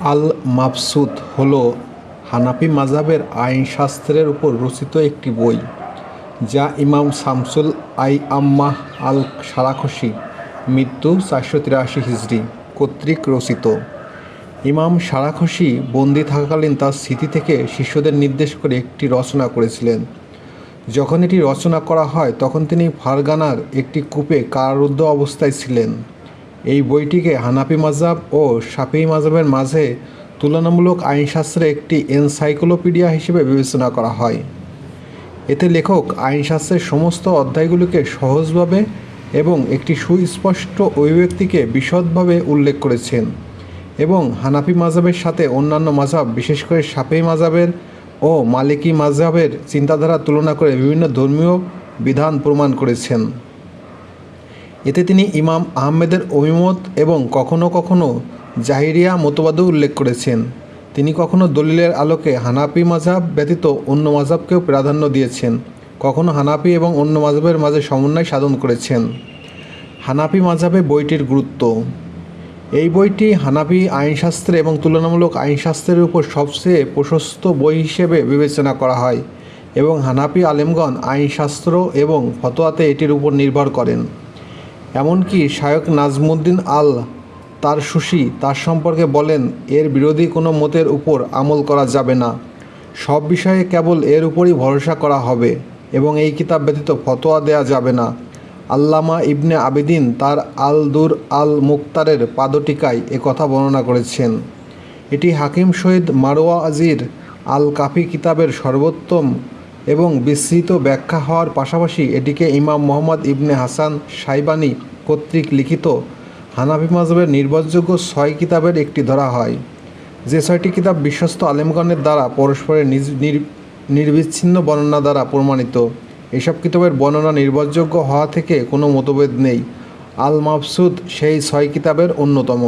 আল মাফসুদ হল হানাফি মাযহাবের আইনশাস্ত্রের উপর রচিত একটি বই, যা ইমাম শামসুল আইআম্মাহ আল সারাখসি মৃত্যু চারশো তিরাশি হিজরি, কর্তৃক রচিত। ইমাম সারাখসি বন্দি থাকাকালীন তার স্মৃতি থেকে শিষ্যদের নির্দেশ করে একটি রচনা করেছিলেন। যখন এটি রচনা করা হয়, তখন তিনি ফারগানার একটি কূপে কারারুদ্ধ অবস্থায় ছিলেন। এই বইটিকে হানাফি মাজাব ও শাফি মাজাবের মাঝে তুলনামূলক আইনশাস্ত্রে একটি এনসাইক্লোপিডিয়া হিসেবে বিবেচনা করা হয়। এতে লেখক আইনশাস্ত্রের সমস্ত অধ্যায়গুলিকে সহজভাবে এবং একটি সুস্পষ্ট অভিব্যক্তিকে বিশদভাবে উল্লেখ করেছেন এবং হানাফি মাজাবের সাথে অন্যান্য মাজাব বিশেষ করে শাফি মাজাবের ও মালিকি মাজাবের চিন্তাধারা তুলনা করে বিভিন্ন ধর্মীয় বিধান প্রমাণ করেছেন। এতে তিনি ইমাম আহমেদের অভিমত এবং কখনো কখনো জাহিরিয়া মতবাদও উল্লেখ করেছেন। তিনি কখনো দলিলের আলোকে হানাপি মাঝাব ব্যতীত অন্য মাযহাবকেও প্রাধান্য দিয়েছেন। কখনো হানাপি এবং অন্য মাযহাবের মাঝে সমন্বয় সাধন করেছেন। হানাপি মাঝাবে বইটির গুরুত্ব। এই বইটি হানাফি আইনশাস্ত্রে এবং তুলনামূলক আইনশাস্ত্রের উপর সবচেয়ে প্রশস্ত বই হিসেবে বিবেচনা করা হয় এবং হানাপি আলেমগণ আইনশাস্ত্র এবং ফতোয়াতে এটির উপর নির্ভর করেন। এমনকি শায়ক নাজমুদ্দিন আল তার সুশি তার সম্পর্কে বলেন, এর বিরোধী কোনো মতের উপর আমল করা যাবে না। সব বিষয়ে কেবল এর উপরই ভরসা করা হবে এবং এই কিতাব ব্যতীত ফতোয়া দেয়া যাবে না। আল্লামা ইবনে আবিদিন তার আল দুর আল মুক্তারের পাদটিকায় কথা বর্ণনা করেছেন। এটি হাকিম শহীদ মারোয়া আজির আল কাফি কিতাবের সর্বোত্তম এবং বিস্তৃত ব্যাখ্যা হওয়ার পাশাপাশি এটিকে ইমাম মোহাম্মদ ইবনে হাসান সাইবানি কর্তৃক লিখিত হানাফি মাজহাবের নির্ভরযোগ্য ছয় কিতাবের একটি ধরা হয়। যে ছয়টি কিতাব বিশ্বস্ত আলেমগণের দ্বারা পরস্পরের নির্বিচ্ছিন্ন বর্ণনা দ্বারা প্রমাণিত। এসব কিতাবের বর্ণনা নির্ভরযোগ্য হওয়া থেকে কোনো মতভেদ নেই। আল মাফসুদ সেই ছয় কিতাবের অন্যতম।